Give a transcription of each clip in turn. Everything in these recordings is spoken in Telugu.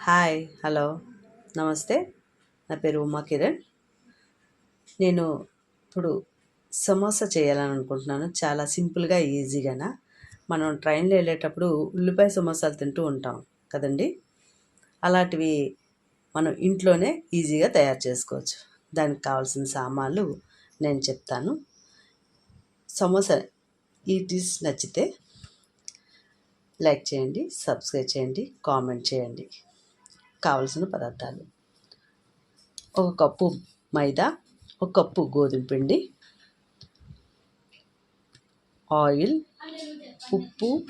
హాయ్ హలో నమస్తే. నా పేరు ఉమా కిరణ్. నేను ఇప్పుడు సమోసా చేయాలని అనుకుంటున్నాను. చాలా సింపుల్గా ఈజీగానా? మనం ట్రైన్లో వెళ్ళేటప్పుడు ఉల్లిపాయ సమోసాలు తింటూ ఉంటాం కదండి. అలాంటివి మనం ఇంట్లోనే ఈజీగా తయారు చేసుకోవచ్చు. దానికి కావాల్సిన సామాన్లు నేను చెప్తాను. సమోసా ఈ డిష్ నచ్చితే లైక్ చేయండి సబ్స్క్రైబ్ చేయండి కామెంట్ చేయండి. కావలసిన పదార్థాలు. ఒక కప్పు మైదా ఒక కప్పు గోధుమ పిండి ఆయిల్ ఉప్పు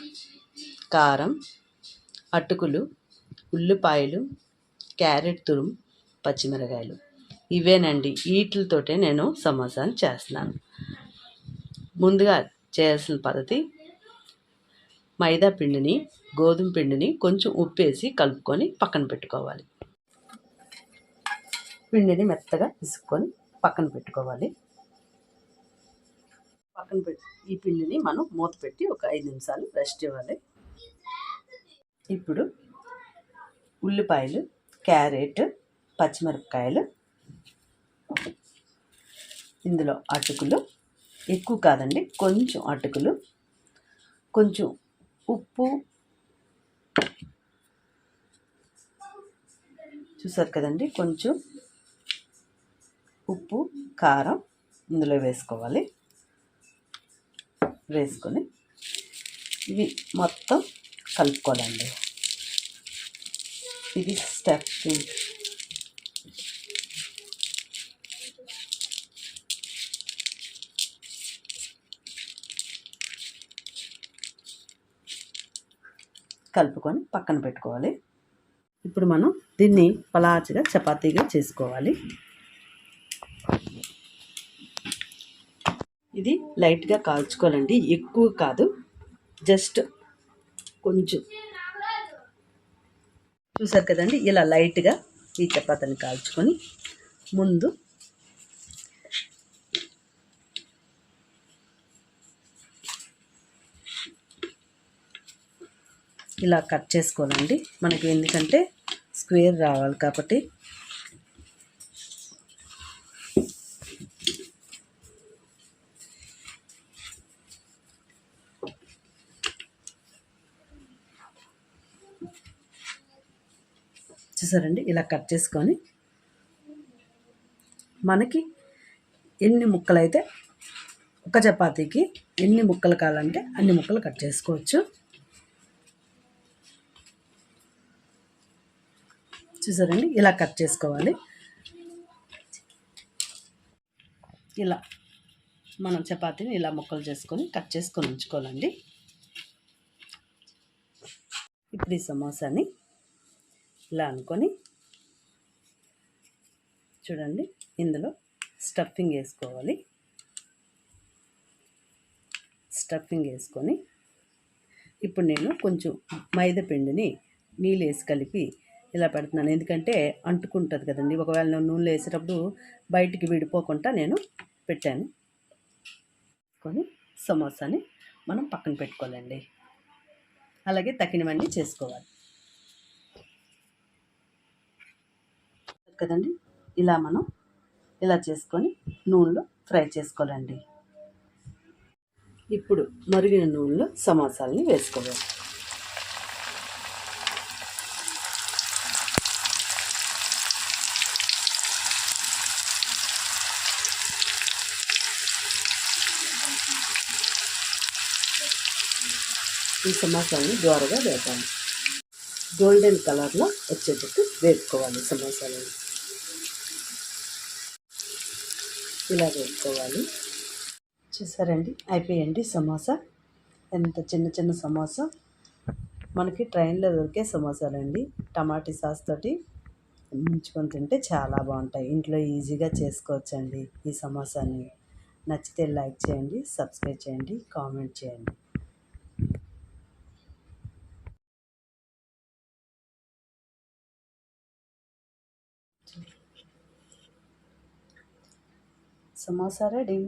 కారం అటుకులు ఉల్లిపాయలు క్యారెట్ తురుము పచ్చిమిరకాయలు. ఇవేనండి. వీటితోటే నేను సమోసాను చేస్తున్నాను. ముందుగా చేయాల్సిన పద్ధతి మైదా పిండిని గోధుమ పిండిని కొంచెం ఉప్పేసి కలుపుకొని పక్కన పెట్టుకోవాలి. పిండిని మెత్తగా పిసుక్కొని పక్కన పెట్టుకోవాలి. పక్కన పెట్టి ఈ పిండిని మనం మూత పెట్టి ఒక ఐదు నిమిషాలు రెస్ట్ ఇవ్వాలి. ఇప్పుడు ఉల్లిపాయలు క్యారెట్ పచ్చిమిరపకాయలు ఇందులో అటుకులు ఎక్కువ కాదండి కొంచెం అటుకులు కొంచెం ఉప్పు. చూసారు కదండి కొంచెం ఉప్పు కారం ఇందులో వేసుకోవాలి. వేసుకొని ఇవి మొత్తం కలుపుకోవాలండి. ఇది స్టెప్ కలుపుకొని పక్కన పెట్టుకోవాలి. ఇప్పుడు మనం దీన్ని పలాచిగా చపాతీగా చేసుకోవాలి. ఇది లైట్గా కాల్చుకోవాలండి. ఎక్కువ కాదు. జస్ట్ కొంచెం. చూసారు కదండి? ఇలా లైట్గా ఈ చపాతీని కాల్చుకొని ముందు ఇలా కట్ చేసుకోవాలండి. మనకి ఎందుకంటే స్క్వేర్ రావాలి కాబట్టి. చూసారండి? ఇలా కట్ చేసుకొని మనకి ఎన్ని ముక్కలైతే ఒక చపాతీకి ఎన్ని ముక్కలు కావాలంటే అన్ని ముక్కలు కట్ చేసుకోవచ్చు. చూసారండి? ఇలా కట్ చేసుకోవాలి. ఇలా మనం చపాతీని ఇలా ముక్కలు చేసుకొని కట్ చేసుకొని ఉంచుకోవాలండి. ఇప్పుడు ఈ సమోసాని ఇలా అనుకొని చూడండి ఇందులో స్టఫింగ్ వేసుకోవాలి. స్టఫింగ్ వేసుకొని ఇప్పుడు నేను కొంచెం మైదా పిండిని నీళ్ళు వేసి కలిపి ఇలా పెడుతున్నాను. ఎందుకంటే అంటుకుంటుంది కదండి. ఒకవేళ నేను నూనెలో వేసేటప్పుడు బయటికి విడిపోకుండా నేను పెట్టాను. కొని సమోసాని మనం పక్కన పెట్టుకోవాలండి. అలాగే తక్కినవన్నీ చేసుకోవాలి. కదండి? ఇలా మనం ఇలా చేసుకొని నూనెలో ఫ్రై చేసుకోవాలండి. ఇప్పుడు మరిగిన నూనెలో సమోసాలని వేసుకోవాలి. ఈ సమోసాలని దోరగా వేపాలి గోల్డెన్ కలర్లో వచ్చేటట్టు వేపుకోవాలి సమోసాలను ఇలా వేపుకోవాలి. చూసారండి? అయిపోయండి సమోసా. ఎంత చిన్న చిన్న సమోసా. మనకి ట్రైన్లో దొరికే సమోసాలండి. టమాటీ సాస్ తోటి ముంచుకొని తింటే చాలా బాగుంటాయి. ఇంట్లో ఈజీగా చేసుకోవచ్చండి ఈ సమోసాని నచ్చితే లైక్ చేయండి సబ్స్క్రైబ్ చేయండి కామెంట్ చేయండి. సమోసా రెడీ